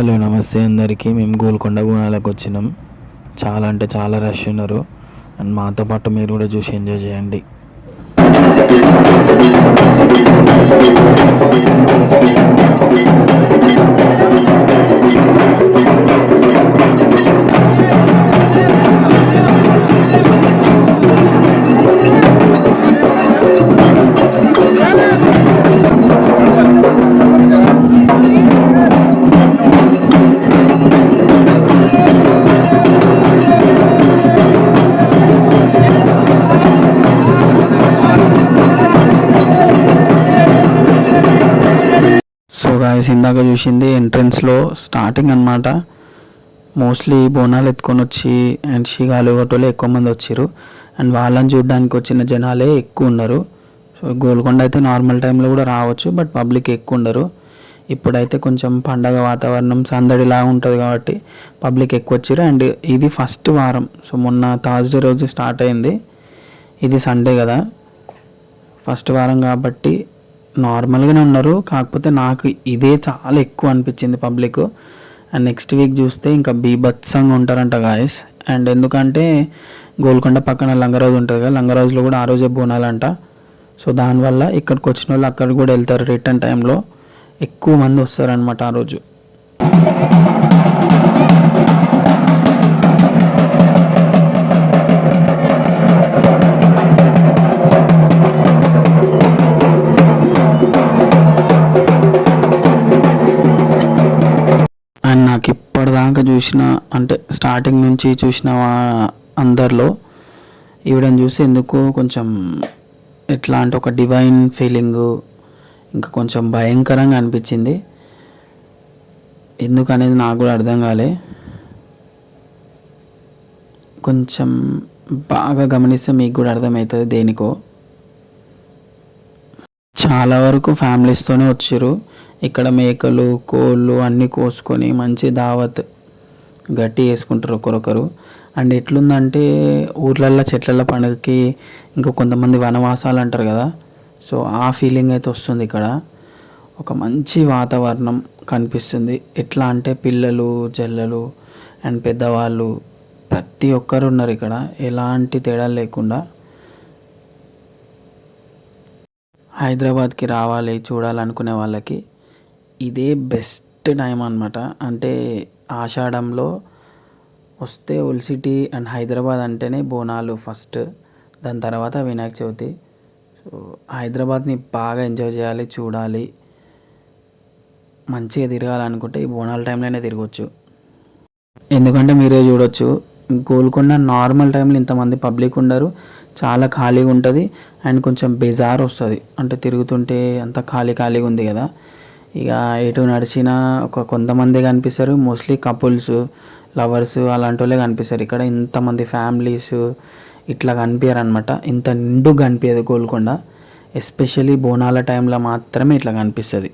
Hello నమస్తే అందరికీ. మేము గోల్కొండ బోనాలకు వచ్చినాం. చాలా అంటే చాలా రష్ ఉన్నారు. అండ్ మాతో పాటు మీరు కూడా చూసి ఎంజాయ్ చేయండి. ఇందాక చూసింది ఎంట్రన్స్లో స్టార్టింగ్ అన్నమాట. మోస్ట్లీ బోనాలు ఎత్తుకొని వచ్చి అండ్ షిగాలు ఒకటోళ్ళు ఎక్కువ మంది వచ్చారు అండ్ వాళ్ళని చూడడానికి వచ్చిన జనాలే ఎక్కువ ఉన్నారు. సో గోల్కొండ అయితే నార్మల్ టైంలో కూడా రావచ్చు బట్ పబ్లిక్ ఎక్కువ ఉండరు. ఇప్పుడైతే కొంచెం పండగ వాతావరణం సందడిలా ఉంటుంది కాబట్టి పబ్లిక్ ఎక్కువ వచ్చారు అండ్ ఇది ఫస్ట్ వారం. సో మొన్న థర్స్డే రోజు స్టార్ట్ అయింది. ఇది సండే కదా. ఫస్ట్ వారం కాబట్టి నార్మల్గానే ఉన్నారు. కాకపోతే నాకు ఇదే చాలా ఎక్కువ అనిపించింది పబ్లిక్. అండ్ నెక్స్ట్ వీక్ చూస్తే ఇంకా బీభత్సంగా ఉంటారంట గాయస్ అండ్ ఎందుకంటే గోల్కొండ పక్కన లంగరాజు ఉంటుంది కదా లంగరాజులో కూడా ఆ రోజే బోనాలంట. సో దానివల్ల ఇక్కడికి వచ్చిన వాళ్ళు అక్కడికి కూడా వెళ్తారు రిటర్న్ టైంలో. ఎక్కువ మంది వస్తారనమాట ఆ రోజు. చూసిన అంటే స్టార్టింగ్ నుంచి చూసిన అందరిలో ఈవిడని చూసి ఎందుకు కొంచెం ఎట్లా అంటే ఒక డివైన్ ఫీలింగ్ ఇంకా కొంచెం భయంకరంగా అనిపించింది. ఎందుకు అనేది నాకు కూడా అర్థం కాలే. కొంచెం బాగా గమనిస్తే మీకు కూడా అర్థమవుతుంది దేనికో. చాలా వరకు ఫ్యామిలీస్తోనే వచ్చారు ఇక్కడ మేకలు కోళ్ళు అన్నీ కోసుకొని మంచి దావత్ గట్టి వేసుకుంటారు ఒకరొకరు. అండ్ ఎట్లుందంటే ఊర్లల్లో చెట్లల్లో పండుగకి ఇంకా కొంతమంది వనవాసాలు అంటారు కదా. సో ఆ ఫీలింగ్ అయితే వస్తుంది ఇక్కడ. ఒక మంచి వాతావరణం కనిపిస్తుంది. ఎట్లా అంటే పిల్లలు జల్లలు అండ్ పెద్దవాళ్ళు ప్రతి ఒక్కరు ఉన్నారు ఇక్కడ. ఎలాంటి తేడా లేకుండా హైదరాబాద్కి రావాలి చూడాలనుకునే వాళ్ళకి ఇదే బెస్ట్. టైం అనమాట అంటే ఆషాఢంలో వస్తే ఉల్ సిటీ అండ్ హైదరాబాద్ అంటేనే బోనాలు ఫస్ట్. దాని తర్వాత వినాయక చవితి. సో హైదరాబాద్ని బాగా ఎంజాయ్ చేయాలి చూడాలి. మంచిగా తిరగాలనుకుంటే ఈ బోనాల టైంలోనే తిరగచ్చు. ఎందుకంటే మీరే చూడొచ్చు గోల్కొండ నార్మల్ టైంలో ఇంతమంది పబ్లిక్ ఉండరు. చాలా ఖాళీగా ఉంటుంది అండ్ కొంచెం బెజార్ వస్తుంది. అంటే తిరుగుతుంటే అంత ఖాళీ ఖాళీగా ఉంది కదా. ఇక ఎటు నడిచినా ఒక కొంతమంది కనిపిస్తారు. మోస్ట్లీ కపుల్స్ లవర్స్ అలాంటి వాళ్ళే కనిపిస్తారు. ఇక్కడ ఇంతమంది ఫ్యామిలీస్ ఇట్లా కనిపించారు అనమాట ఇంత నిండు కనిపించదు గోల్కొండ. ఎస్పెషల్లీ బోనాల టైంలో మాత్రమే ఇట్లా కనిపిస్తుంది.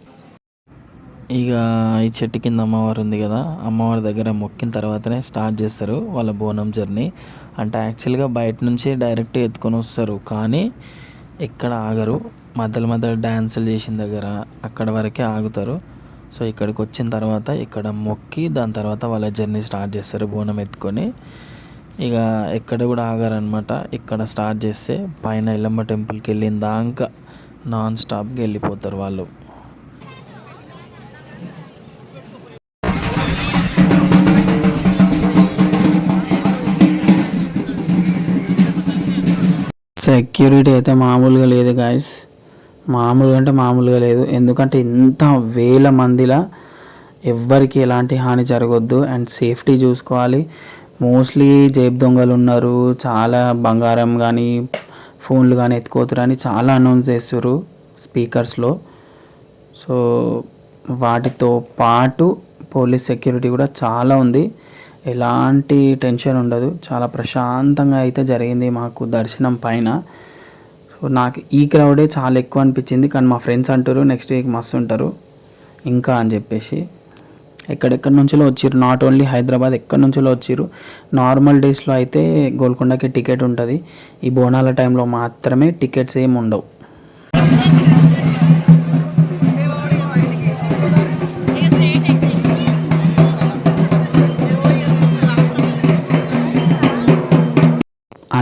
ఇక ఈ చెట్టు కింద అమ్మవారు ఉంది కదా అమ్మవారి దగ్గర మొక్కిన తర్వాతనే స్టార్ట్ చేస్తారు వాళ్ళ బోనం జర్నీ అంటే యాక్చువల్గా బయట నుంచి డైరెక్ట్ ఎత్తుకొని వస్తారు. కానీ ఎక్కడ ఆగరు. మధ్యలో మధ్యలో డ్యాన్సులు చేసిన దగ్గర అక్కడ వరకే ఆగుతారు. సో ఇక్కడికి వచ్చిన తర్వాత ఇక్కడ మొక్కి దాని తర్వాత వాళ్ళ జర్నీ స్టార్ట్ చేస్తారు బోనం ఎత్తుకొని. ఇక ఎక్కడ కూడా ఆగారనమాట ఇక్కడ స్టార్ట్ చేస్తే పైన ఎల్లమ్మ టెంపుల్కి వెళ్ళిన దాకా నాన్ స్టాప్కి వెళ్ళిపోతారు వాళ్ళు. సెక్యూరిటీ అయితే మామూలుగా లేదు గాయస్. మామూలుగా అంటే మామూలుగా లేదు. ఎందుకంటే ఇంత వేల మందిలా ఎవ్వరికి ఎలాంటి హాని జరగొద్దు. అండ్ సేఫ్టీ చూసుకోవాలి. మోస్ట్లీ జేబు దొంగలు ఉన్నారు. చాలా బంగారం కానీ ఫోన్లు కానీ ఎత్తుకోతురని చాలా అనౌన్స్ చేస్తారు స్పీకర్స్లో. సో వాటితో పాటు పోలీస్ సెక్యూరిటీ కూడా చాలా ఉంది. ఎలాంటి టెన్షన్ ఉండదు. చాలా ప్రశాంతంగా అయితే జరిగింది మాకు దర్శనం పైన. సో నాకు ఈ క్రౌడే చాలా ఎక్కువ అనిపించింది. కానీ మా ఫ్రెండ్స్ అంటారు నెక్స్ట్ వీక్ మస్తు ఉంటారు. ఇంకా అని చెప్పేసి. ఎక్కడెక్కడి నుంచో వచ్చారు నాట్ ఓన్లీ హైదరాబాద్ ఎక్కడి నుంచో వచ్చారు నార్మల్ డేస్లో అయితే గోల్కొండకి టికెట్ ఉంటుంది. ఈ బోనాల టైంలో మాత్రమే టికెట్స్ ఏమి ఉండవు.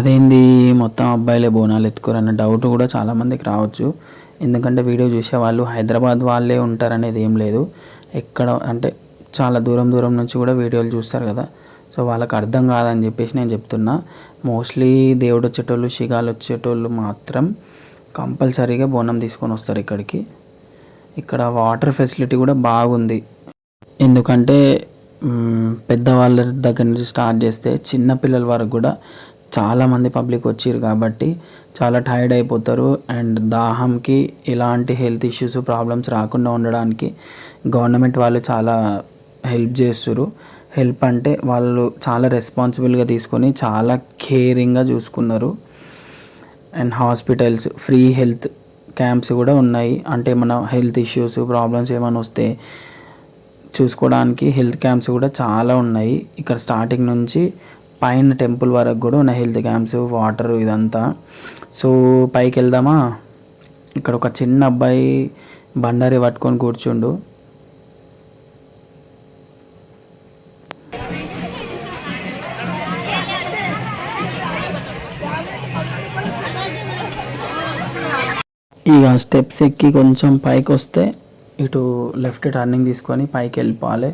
అదేంది? మొత్తం అబ్బాయిలే బోనాలు ఎత్తుకోరు అన్న డౌట్ కూడా చాలామందికి రావచ్చు. ఎందుకంటే వీడియో చూసే వాళ్ళు హైదరాబాద్ వాళ్ళే ఉంటారనేది ఏం లేదు. ఎక్కడ అంటే చాలా దూరం దూరం నుంచి కూడా వీడియోలు చూస్తారు కదా. సో వాళ్ళకి అర్థం కాదని చెప్పేసి నేను చెప్తున్నా. మోస్ట్లీ దేవుడు వచ్చేటోళ్ళు శిగాలు వచ్చేటోళ్ళు మాత్రం కంపల్సరీగా బోనం తీసుకొని వస్తారు ఇక్కడికి. ఇక్కడ వాటర్ ఫెసిలిటీ కూడా బాగుంది. ఎందుకంటే పెద్దవాళ్ళ దగ్గర నుంచి స్టార్ట్ చేస్తే చిన్న పిల్లల వరకు కూడా చాలామంది పబ్లిక్ వచ్చారు కాబట్టి చాలా టైర్డ్ అయిపోతారు. అండ్ దాహంకి ఎలాంటి హెల్త్ ఇష్యూస్ ప్రాబ్లమ్స్ రాకుండా ఉండడానికి గవర్నమెంట్ వాళ్ళు చాలా హెల్ప్ చేస్తారు హెల్ప్ అంటే వాళ్ళు చాలా రెస్పాన్సిబుల్గా తీసుకొని చాలా కేరింగ్గా చూసుకున్నారు. And hospitals free health camps కూడా ఉన్నాయి. అంటే మన హెల్త్ ఇష్యూస్ ప్రాబ్లమ్స్ ఏమైనా వస్తే చూసుకోవడానికి హెల్త్ క్యాంప్స్ కూడా చాలా ఉన్నాయి. ఇక్కడ స్టార్టింగ్ నుంచి పైన టెంపుల్ వరకు కూడా ఉన్నాయి హెల్త్ క్యాంప్స్ వాటర్ ఇదంతా. సో పైకి వెళ్దామా? ఇక్కడ ఒక చిన్న అబ్బాయి బండారి పట్టుకొని కూర్చుండు. ఇక స్టెప్స్ ఎక్కి కొంచెం పైకి వస్తే ఇటు లెఫ్ట్ టర్నింగ్ తీసుకొని పైకి వెళ్ళిపోవాలి.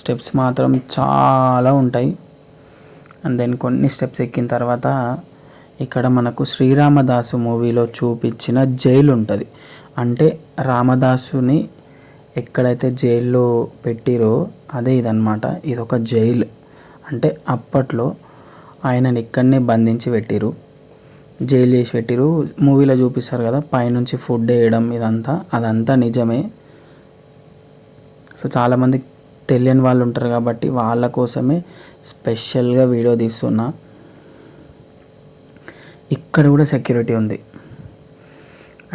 స్టెప్స్ మాత్రం చాలా ఉంటాయి. అండ్ దెన్ కొన్ని స్టెప్స్ ఎక్కిన తర్వాత ఇక్కడ మనకు శ్రీరామదాసు మూవీలో చూపించిన జైలు ఉంటుంది. అంటే రామదాసుని ఎక్కడైతే జైల్లో పెట్టిరో అదే ఇదనమాట ఇది ఒక జైలు. అంటే అప్పట్లో ఆయనని ఇక్కడనే బంధించి పెట్టిరు. జైలు చేసి పెట్టిరు. మూవీలో చూపిస్తారు కదా పైనుంచి ఫుడ్ వేయడం ఇదంతా. అదంతా నిజమే. సో చాలామంది తెలియని వాళ్ళు ఉంటారు కాబట్టి వాళ్ళ కోసమే స్పెషల్గా వీడియో తీస్తున్నా. ఇక్కడ కూడా సెక్యూరిటీ ఉంది.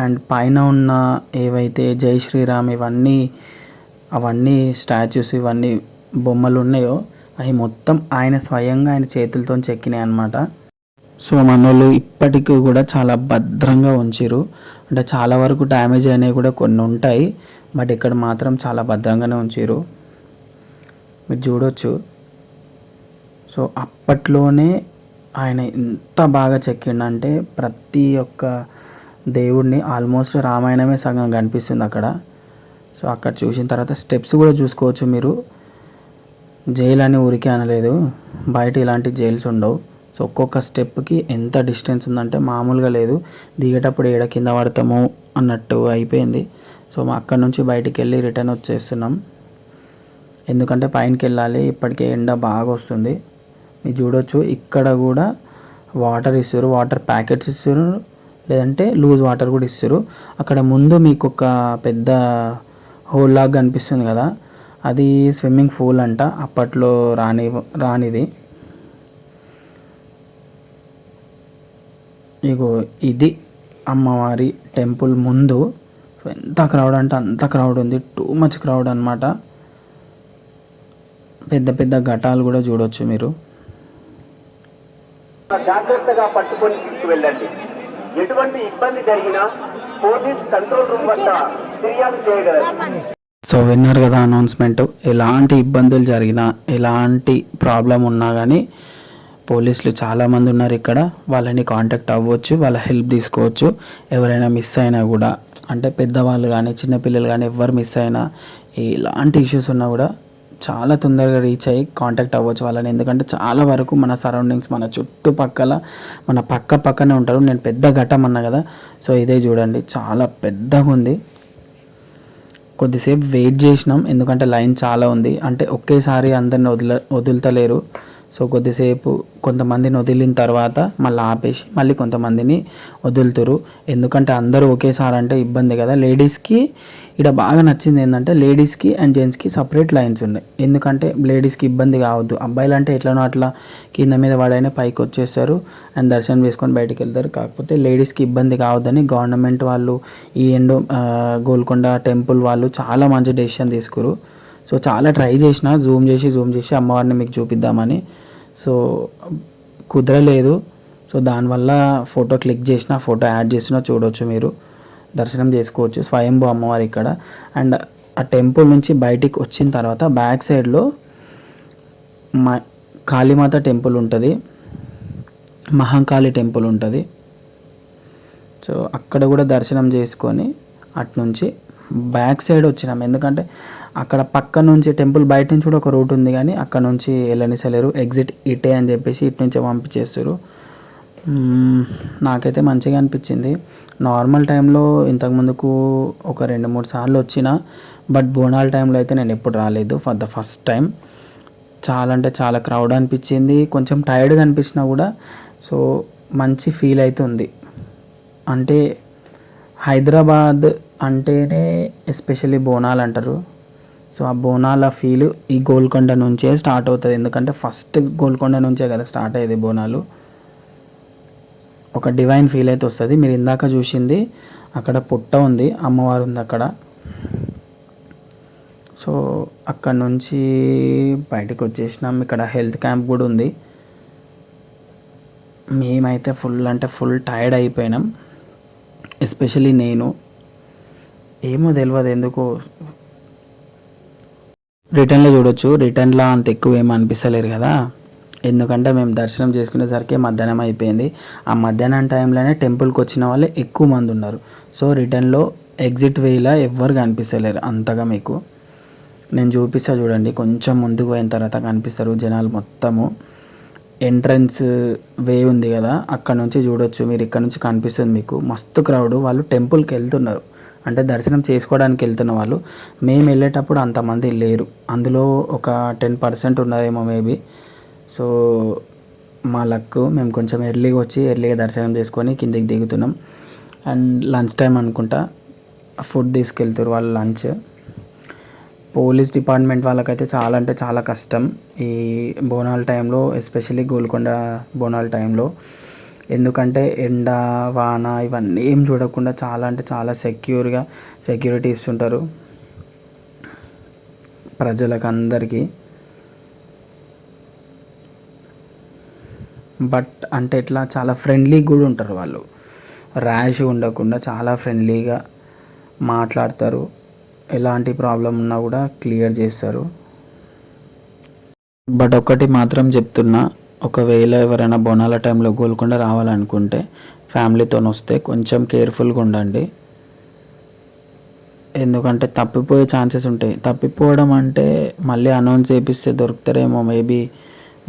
అండ్ పైన ఉన్న ఏవైతే జై శ్రీరామ్ ఇవన్నీ అవన్నీ స్టాచ్యూస్ ఇవన్నీ బొమ్మలు ఉన్నాయో అవి మొత్తం ఆయన స్వయంగా ఆయన చేతులతో చెక్కినాయి అన్నమాట. సో మనోళ్ళు ఇప్పటికీ కూడా చాలా భద్రంగా ఉంచిరు అంటే చాలా వరకు డ్యామేజ్ అయినవి కూడా కొన్ని ఉంటాయి బట్ ఇక్కడ మాత్రం చాలా భద్రంగానే ఉంచిరు మీరు చూడొచ్చు. సో అప్పట్లోనే ఆయన ఎంత బాగా చెక్కిండంటే ప్రతి ఒక్క దేవుడిని ఆల్మోస్ట్ రామాయణమే సగం కనిపిస్తుంది అక్కడ. సో అక్కడ చూసిన తర్వాత స్టెప్స్ కూడా చూసుకోవచ్చు మీరు. జైలు అని ఊరికే అనలేదు. బయట ఇలాంటి జైల్స్ ఉండవు. సో ఒక్కొక్క స్టెప్కి ఎంత డిస్టెన్స్ ఉందంటే మామూలుగా లేదు. దిగేటప్పుడు ఏడ కింద పడతాము అన్నట్టు అయిపోయింది. సో మా అక్కడ నుంచి బయటికి వెళ్ళి రిటర్న్ వచ్చేస్తున్నాం. ఎందుకంటే పైనకి వెళ్ళాలి ఇప్పటికే ఎండ బాగా వస్తుంది. మీరు చూడొచ్చు. ఇక్కడ కూడా వాటర్ ఇస్తారు. వాటర్ ప్యాకెట్స్ ఇస్తారు. లేదంటే లూజ్ వాటర్ కూడా ఇస్తారు. అక్కడ ముందు మీకు ఒక పెద్ద హోల్ లాగా కనిపిస్తుంది కదా. అది స్విమ్మింగ్ పూల్ అంట. అప్పట్లో రాని రానిది. ఇగో ఇది అమ్మవారి టెంపుల్ ముందు. ఎంత క్రౌడ్ అంటే అంత క్రౌడ్ ఉంది. టూ మచ్ క్రౌడ్ అనమాట పెద్ద పెద్ద ఘటాలు కూడా చూడొచ్చు మీరు. జాగ్రత్తగా పట్టుకొని తీసుకువెళ్ళండి. ఎటువంటి ఇబ్బంది జరిగినా పోలీస్ కంట్రోల్ రూమ్ వద్ద ఫిర్యాదు చేయగలరు. సో విన్నారు కదా అనౌన్స్మెంట్. ఎలాంటి ఇబ్బందులు జరిగినా ఎలాంటి ప్రాబ్లం ఉన్నా కానీ పోలీసులు చాలామంది ఉన్నారు ఇక్కడ. వాళ్ళని కాంటాక్ట్ అవ్వచ్చు వాళ్ళ హెల్ప్ తీసుకోవచ్చు. ఎవరైనా మిస్ అయినా కూడా అంటే పెద్దవాళ్ళు కానీ చిన్నపిల్లలు కానీ ఎవరు మిస్ అయినా ఎలాంటి ఇష్యూస్ ఉన్నా కూడా చాలా తొందరగా రీచ్ అయ్యి కాంటాక్ట్ అవ్వచ్చు వాళ్ళని. ఎందుకంటే చాలా వరకు మన సరౌండింగ్స్ మన చుట్టుపక్కల మన పక్క పక్కనే ఉంటారు. నేను పెద్ద ఘట్టం అన్నా కదా. సో ఇదే చూడండి. చాలా పెద్దగా ఉంది. కొద్దిసేపు వెయిట్ చేసినాం. ఎందుకంటే లైన్ చాలా ఉంది. అంటే ఒకేసారి అందరిని వదిల వదులుతలేరు. సో కొద్దిసేపు కొంతమందిని వదిలిన తర్వాత మళ్ళీ ఆపేసి మళ్ళీ కొంతమందిని వదులుతారు. ఎందుకంటే అందరూ ఒకేసారి అంటే ఇబ్బంది కదా. లేడీస్కి ఇక్కడ బాగా నచ్చింది ఏంటంటే లేడీస్కి అండ్ జెంట్స్కి సపరేట్ లైన్స్ ఉన్నాయి ఎందుకంటే లేడీస్కి ఇబ్బంది కావద్దు. అబ్బాయిలు అంటే ఎట్లనో అట్లా కింద మీద వాడైనా పైకి వచ్చేస్తారు అండ్ దర్శనం చేసుకొని బయటికి వెళ్తారు. కాకపోతే లేడీస్కి ఇబ్బంది కావద్దని గవర్నమెంట్ వాళ్ళు ఈ ఎండో గోల్కొండ టెంపుల్ వాళ్ళు చాలా మంచి డెసిషన్ తీసుకురు. సో చాలా ట్రై చేసిన జూమ్ చేసి జూమ్ చేసి అమ్మవారిని మీకు చూపిద్దామని సో కుదరలేదు. సో దానివల్ల ఫోటో క్లిక్ చేసిన ఫోటో యాడ్ చేసినా చూడవచ్చు మీరు. దర్శనం చేసుకోవచ్చు. స్వయంభూ అమ్మవారి ఇక్కడ. అండ్ ఆ టెంపుల్ నుంచి బయటికి వచ్చిన తర్వాత బ్యాక్ సైడ్లో మా కాళీమాత టెంపుల్ ఉంటుంది. మహంకాళి టెంపుల్ ఉంటుంది. సో అక్కడ కూడా దర్శనం చేసుకొని అట్నుంచి బ్యాక్ సైడ్ వచ్చినాం. ఎందుకంటే అక్కడ పక్క నుంచి టెంపుల్ బయట నుంచి కూడా ఒక రూట్ ఉంది కానీ అక్కడ నుంచి వెళ్ళనిసలేరు ఎగ్జిట్ ఇటే అని చెప్పేసి ఇటు నుంచే పంపించేస్తారు. నాకైతే మంచిగా అనిపించింది. నార్మల్ టైంలో ఇంతకుముందుకు ఒక రెండు మూడు సార్లు వచ్చిన బట్ బోనాల టైంలో అయితే నేను ఎప్పుడు రాలేదు ఫర్ ద ఫస్ట్ టైం. చాలా అంటే చాలా క్రౌడ్ అనిపించింది. కొంచెం టైర్డ్గా అనిపించినా కూడా సో మంచి ఫీల్ అవుతుంది అంటే హైదరాబాద్ అంటేనే ఎస్పెషల్లీ బోనాలు అంటారు. సో ఆ బోనాల ఫీల్ ఈ గోల్కొండ నుంచే స్టార్ట్ అవుతుంది. ఎందుకంటే ఫస్ట్ గోల్కొండ నుంచే కదా స్టార్ట్ అయ్యేది బోనాలు. ఒక డివైన్ ఫీల్ అయితే వస్తుంది. మీరు ఇందాక చూసింది అక్కడ పుట్ట ఉంది అమ్మవారు ఉంది అక్కడ. సో అక్కడ నుంచి బయటకు వచ్చేసినాం. ఇక్కడ హెల్త్ క్యాంప్ కూడా ఉంది. మేమైతే ఫుల్ అంటే ఫుల్ టైర్డ్ అయిపోయినాం. ఎస్పెషలీ నేను. ఏమో తెలియదు ఎందుకు. రిటర్న్లో చూడొచ్చు. రిటర్న్లో అంత ఎక్కువ ఏం అనిపిస్తలేరు కదా. ఎందుకంటే మేము దర్శనం చేసుకునేసరికి మధ్యాహ్నం అయిపోయింది. ఆ మధ్యాహ్నం టైంలోనే టెంపుల్కి వచ్చిన వాళ్ళే ఎక్కువ మంది ఉన్నారు. సో రిటర్న్లో ఎగ్జిట్ వేలా ఎవ్వరు కనిపిస్తలేరు అంతగా మీకు. నేను చూపిస్తా చూడండి. కొంచెం ముందుకు పోయిన తర్వాత కనిపిస్తారు జనాలు మొత్తము. ఎంట్రన్స్ వే ఉంది కదా. అక్కడ నుంచి చూడొచ్చు. మీరు ఇక్కడ నుంచి కనిపిస్తుంది మీకు. మస్తు క్రౌడ్. వాళ్ళు టెంపుల్కి వెళ్తున్నారు. అంటే దర్శనం చేసుకోవడానికి వెళ్తున్న వాళ్ళు మేము వెళ్ళేటప్పుడు అంతమంది లేరు. అందులో ఒక టెన్ పర్సెంట్ ఉన్నారేమో మేబీ. సో మా లక్ మేము కొంచెం ఎర్లీగా వచ్చి ఎర్లీగా దర్శనం చేసుకొని కిందికి దిగుతున్నాం. అండ్ లంచ్ టైం అనుకుంటా ఫుడ్ తీసుకెళ్తారు వాళ్ళు లంచ్. పోలీస్ డిపార్ట్మెంట్ వాళ్ళకైతే చాలా అంటే చాలా కష్టం ఈ బోనాల టైంలో ఎస్పెషల్లీ గోల్కొండ బోనాల టైంలో. ఎందుకంటే ఎండ వాన ఇవన్నీ ఏం చూడకుండా చాలా అంటే చాలా సెక్యూర్గా సెక్యూరిటీ ఇస్తుంటారు. ప్రజలకు అందరికీ బట్ అంటే ఇట్లా చాలా ఫ్రెండ్లీ కూడా ఉంటారు వాళ్ళు. ర్యాష్ ఉండకుండా చాలా ఫ్రెండ్లీగా మాట్లాడతారు. ఎలాంటి ప్రాబ్లం ఉన్నా కూడా క్లియర్ చేస్తారు. బట్ ఒకటి మాత్రం చెప్తున్నా ఒకవేళ ఎవరైనా బోనాల టైంలో గోల్కొండ రావాలనుకుంటే ఫ్యామిలీతో వస్తే కొంచెం కేర్ఫుల్గా ఉండండి. ఎందుకంటే తప్పిపోయే ఛాన్సెస్ ఉంటాయి. తప్పిపోవడం అంటే మళ్ళీ అనౌన్స్ చేపిస్తే దొరుకుతారేమో మేబీ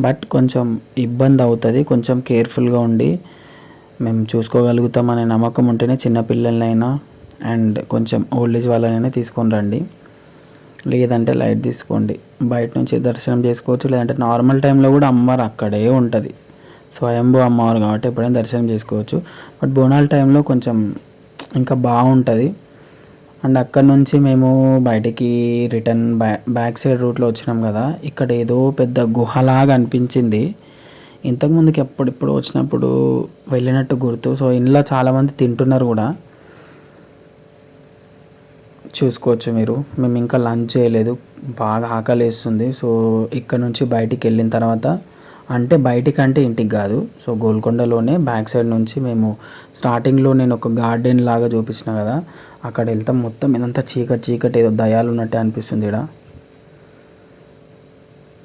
బట్ కొంచెం ఇబ్బంది అవుతుంది. కొంచెం కేర్ఫుల్గా ఉండి మేము చూసుకోగలుగుతామనే నమ్మకం ఉంటేనే చిన్నపిల్లలనైనా అండ్ కొంచెం ఓల్డ్ ఏజ్ వాళ్ళనైనా తీసుకొని రండి. లేదంటే లైట్ తీసుకోండి. బయట నుంచి దర్శనం చేసుకోవచ్చు. లేదంటే నార్మల్ టైంలో కూడా అమ్మవారు అక్కడే ఉంటుంది. స్వయంభూ అమ్మవారు కాబట్టి ఎప్పుడైనా దర్శనం చేసుకోవచ్చు. బట్ బోనాల టైంలో కొంచెం ఇంకా బాగుంటుంది. అండ్ అక్కడ నుంచి మేము బయటికి రిటర్న్ బ్యా బ్యాక్ సైడ్ రూట్లో వచ్చినాం కదా. ఇక్కడ ఏదో పెద్ద గుహలాగా అనిపించింది. ఇంతకుముందుకి ఎప్పుడెప్పుడు వచ్చినప్పుడు వెళ్ళినట్టు గుర్తు. సో ఇంట్లో చాలామంది తింటున్నారు కూడా. చూసుకోవచ్చు మీరు. మేము ఇంకా లంచ్ చేయలేదు. బాగా ఆకలి వేస్తుంది. సో ఇక్కడ నుంచి బయటికి వెళ్ళిన తర్వాత అంటే బయటికి అంటే ఇంటికి కాదు. సో గోల్కొండలోనే బ్యాక్ సైడ్ నుంచి మేము స్టార్టింగ్లో నేను ఒక గార్డెన్ లాగా చూపించిన కదా అక్కడ వెళ్తాం. మొత్తం ఇదంతా చీకటి చీకటి ఏదో దయాలు ఉన్నట్టే అనిపిస్తుంది ఇక్కడ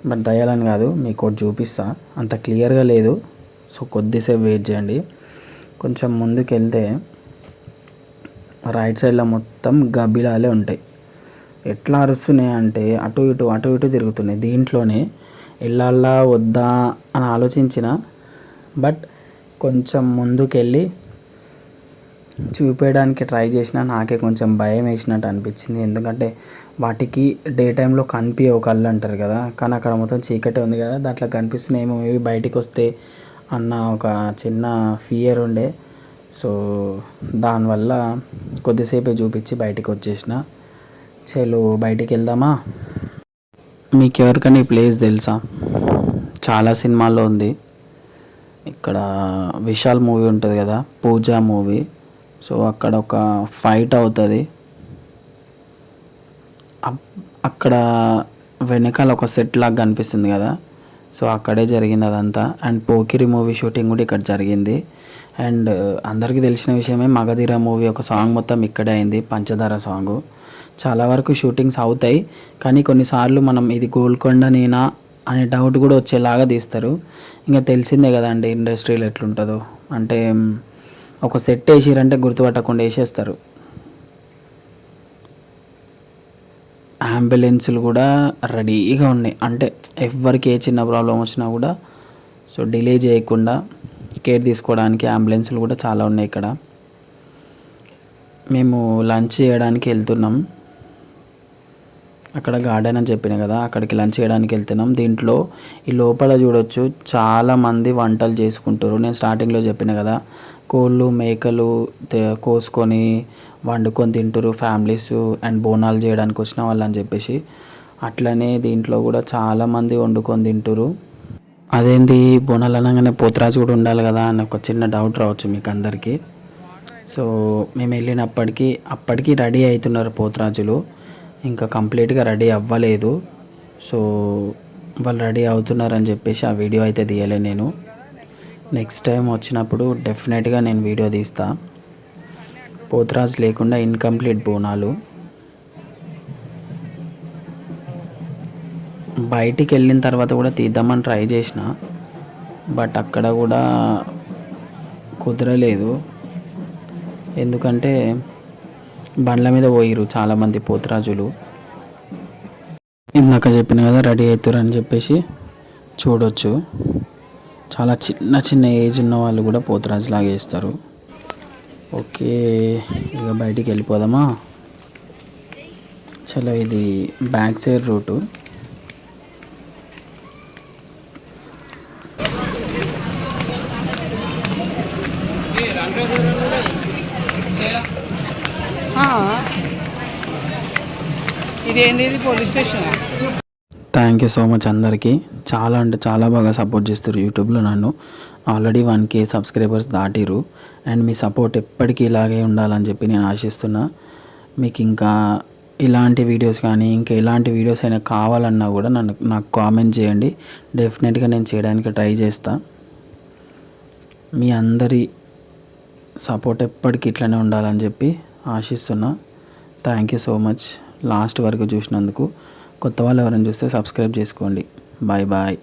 బట్ దయాలని కాదు మీకు ఒకటి చూపిస్తా. అంత క్లియర్గా లేదు. సో కొద్దిసేపు వెయిట్ చేయండి. కొంచెం ముందుకు వెళ్తే రైట్ సైడ్లో మొత్తం గబ్బిలాలే ఉంటాయి. ఎట్లా అరుస్తున్నాయి అంటే అటు ఇటు అటు ఇటు తిరుగుతున్నాయి. దీంట్లోనే వెళ్ళాలా వద్దా అని ఆలోచించిన బట్ కొంచెం ముందుకెళ్ళి చూపించడానికి ట్రై చేసిన నాకే కొంచెం భయం వేసినట్టు అనిపించింది. ఎందుకంటే వాటికి డే టైంలో కనిపి ఒక కళ్ళు అంటారు కదా కానీ అక్కడ మొత్తం చీకటే ఉంది కదా దాంట్లో కనిపిస్తున్నాయేమో మేబీ బయటికి వస్తే అన్న ఒక చిన్న ఫియర్ ఉండే. సో దానివల్ల కొద్దిసేపే చూపించి బయటికి వచ్చేసిన. చలో బయటికి వెళ్దామా? మీకు ఎవరికైనా ఈ ప్లేస్ తెలుసా? చాలా సినిమాల్లో ఉంది. ఇక్కడ విశాల్ మూవీ ఉంటుంది కదా పూజా మూవీ. సో అక్కడ ఒక ఫైట్ అవుతుంది. అప్- అక్కడ వెనకాల ఒక సెట్ లాగా కనిపిస్తుంది కదా. సో అక్కడే జరిగింది అదంతా అండ్ పోకిరి మూవీ షూటింగ్ కూడా ఇక్కడ జరిగింది. అండ్ అందరికీ తెలిసిన విషయమే మగధీర మూవీ ఒక సాంగ్ మొత్తం ఇక్కడే అయింది పంచదార సాంగ్. చాలా వరకు షూటింగ్స్ అవుతాయి కానీ కొన్నిసార్లు మనం ఇది గోల్కొండ నేనా అనే డౌట్ కూడా వచ్చేలాగా తీస్తారు. ఇంకా తెలిసిందే కదండి ఇండస్ట్రీలో ఎట్లుంటుందో. అంటే ఒక సెట్ వేసిరంటే గుర్తుపట్టకుండా వేసేస్తారు. అంబులెన్సులు కూడా రెడీగా ఉన్నాయి. అంటే ఎవరికి ఏ చిన్న ప్రాబ్లం వచ్చినా కూడా సో డిలే చేయకుండా కేర్ తీసుకోవడానికి అంబులెన్సులు కూడా చాలా ఉన్నాయి ఇక్కడ. మేము లంచ్ చేయడానికి వెళ్తున్నాం. అక్కడ గార్డెన్ అని చెప్పిన కదా అక్కడికి లంచ్ చేయడానికి వెళ్తున్నాం. దీంట్లో ఈ లోపల చూడొచ్చు చాలామంది వంటలు చేసుకుంటారు. నేను స్టార్టింగ్లో చెప్పిన కదా కోళ్ళు మేకలు కోసుకొని వండుకొని తింటారు ఫ్యామిలీస్ అండ్ బోనాలు చేయడానికి వచ్చిన వాళ్ళు అని చెప్పేసి. అట్లనే దీంట్లో కూడా చాలామంది వండుకొని తింటారు అదేంటి బోనాలు అనగానే పోతరాజు కూడా ఉండాలి కదా అని ఒక చిన్న డౌట్ రావచ్చు మీకు అందరికీ. సో మేము వెళ్ళినప్పటికీ అప్పటికి రెడీ అవుతున్నారు పోతరాజులు. ఇంకా కంప్లీట్గా రెడీ అవ్వలేదు. సో వాళ్ళు రెడీ అవుతున్నారని చెప్పేసి ఆ వీడియో అయితే తీయలే నేను. నెక్స్ట్ టైం వచ్చినప్పుడు డెఫినెట్గా నేను వీడియో తీస్తాను పోత్రాజ్ లేకుండా ఇన్కంప్లీట్ బోనాలు. బయటికి వెళ్ళిన తర్వాత కూడా తీద్దామని ట్రై చేసిన. బట్ అక్కడ కూడా కుదరలేదు. ఎందుకంటే బండ్ల మీద పోయిరు చాలామంది పోతురాజులు. ఇందాక చెప్పిన కదా రెడీ అవుతారు అని చెప్పేసి చూడొచ్చు. చాలా చిన్న చిన్న ఏజ్ ఉన్న వాళ్ళు కూడా పోతరాజులాగా వేస్తారు ఓకే ఇక బయటికి వెళ్ళిపోదామా? చలో ఇది బ్యాక్ సైడ్ రూటు. ఇదేంటి police station? Thank you so much అందరికీ. చాలా అంటే చాలా బాగా సపోర్ట్ చేస్తారు యూట్యూబ్లో నన్ను. ఆల్రెడీ వన్ కే సబ్స్క్రైబర్స్ దాటిరు అండ్ మీ సపోర్ట్ ఎప్పటికీ ఇలాగే ఉండాలని చెప్పి నేను ఆశిస్తున్నా. మీకు ఇంకా ఇలాంటి వీడియోస్ కానీ ఇంకా ఎలాంటి వీడియోస్ అయినా కావాలన్నా కూడా నన్ను నాకు కామెంట్ చేయండి. డెఫినెట్గా నేను చేయడానికి ట్రై చేస్తా. మీ అందరి సపోర్ట్ ఎప్పటికీ ఇట్లనే ఉండాలని చెప్పి ఆశిస్తున్నా. Thank you so much. Last వరకు చూసినందుకు కొత్త వాళ్ళు ఎవరైనా చూస్తే సబ్స్క్రైబ్ చేసుకోండి. Bye bye.